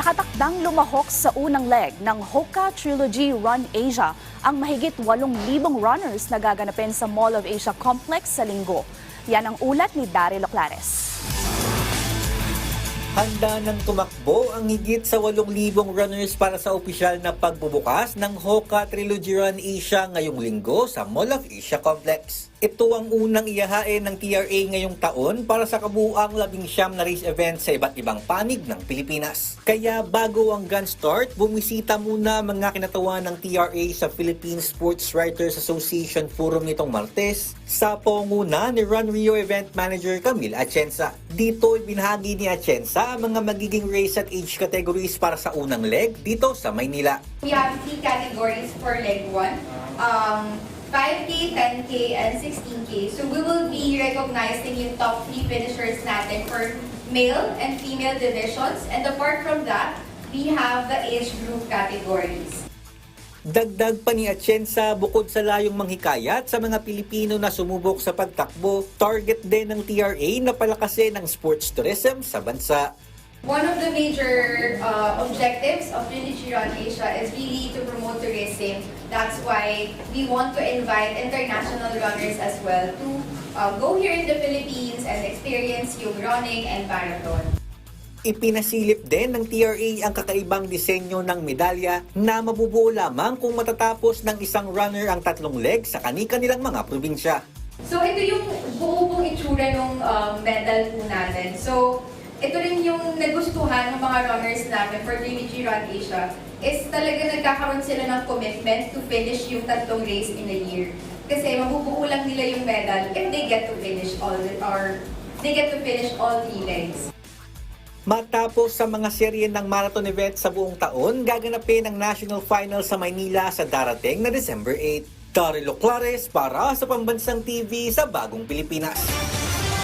Nakatakdang lumahok sa unang leg ng Hoka Trilogy Run Asia ang mahigit 8,000 runners na gaganapin sa Mall of Asia Complex sa linggo. Yan ang ulat ni Daryl Oclares. Handa ng tumakbo ang higit sa 8,000 runners para sa opisyal na pagbubukas ng Hoka Trilogy Run Asia ngayong linggo sa Mall of Asia Complex. Ito ang unang iyahain ng TRA ngayong taon para sa kabuuang labing siyam na race event sa iba't ibang panig ng Pilipinas. Kaya bago ang gun start, bumisita muna mga kinatawan ng TRA sa Philippine Sports Writers Association Forum nitong Martes sa panguna ni Run Rio Event Manager Camille Atienza. Dito ibinahagi ni Atienza ang mga magiging race at age categories para sa unang leg dito sa Maynila. We have three categories for leg one. Um, 5K, 10K, and 16K. So we will be recognizing yung top three finishers natin for male and female divisions. And apart from that, we have the age group categories. Dagdag pa ni Atienza bukod sa layong manghikayat sa mga Pilipino na sumubok sa pagtakbo, target din ng TRA na palakasin ang sports tourism sa bansa. One of the major uh, objectives of Run Asia is really to promote tourism. That's why we want to invite international runners as well to uh, go here in the Philippines and experience yung running and marathon. Ipinasilip din ng TRA ang kakaibang disenyo ng medalya na mabubuo lamang kung matatapos ng isang runner ang tatlong leg sa kani-kanilang mga probinsya. So ito yung buo pong itsura ng um, medal po natin. So ito rin yung nagustuhan ng mga runners namin for Trilogy Run Asia is talaga nagkakaroon sila ng commitment to finish yung tatlong race in a year. Kasi mabubuo lang nila yung medal if they get to finish all the, or they get to finish all three legs. Matapos sa mga serye ng marathon event sa buong taon, gaganapin ang national final sa Maynila sa darating na December 8. Darilo Clares para sa Pambansang TV sa Bagong Pilipinas.